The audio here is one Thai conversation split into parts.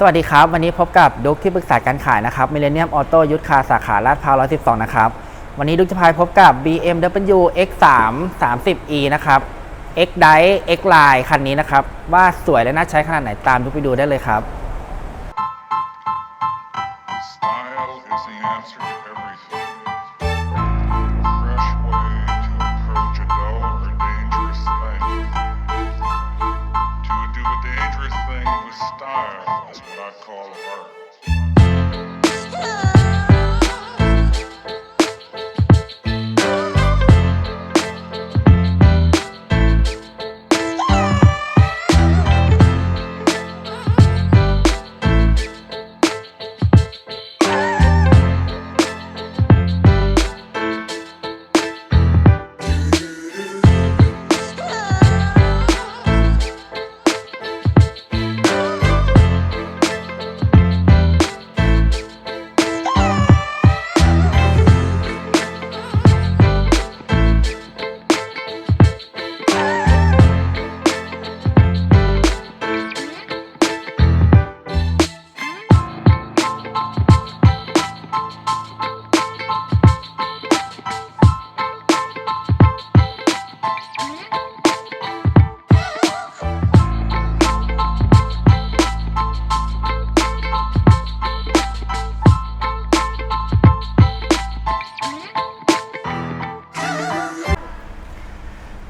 สวัสดีครับ วันนี้พบกับดุ๊กที่ปรึกษาการขายนะครับมิเลเนียมออโต้ยุทธคาสาขาลาดพร้าว112 นะครับ วันนี้ดุ๊กจะพายพบกับ BMW X3 30e นะครับ X d i X Line คันนี้นะครับ ว่าสวยและน่าใช้ขนาดไหนตามดุ๊กไปดูได้เลยครับ Style is the answer call her.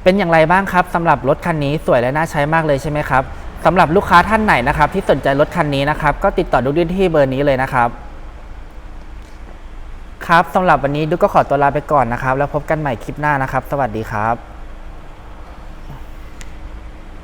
เป็นอย่างไรบ้างครับสำหรับรถคันนี้สวยและน่าใช้มากเลยใช่ไหมครับสำหรับลูกค้าท่านไหนนะครับ ที่สนใจรถคันนี้นะครับ ก็ติดต่อดุ๊กได้ที่เบอร์นี้เลยนะครับ ครับสำหรับวันนี้ดุ๊กก็ขอตัวลาไปก่อนนะครับ แล้วพบกันใหม่คลิปหน้านะครับ สวัสดีครับ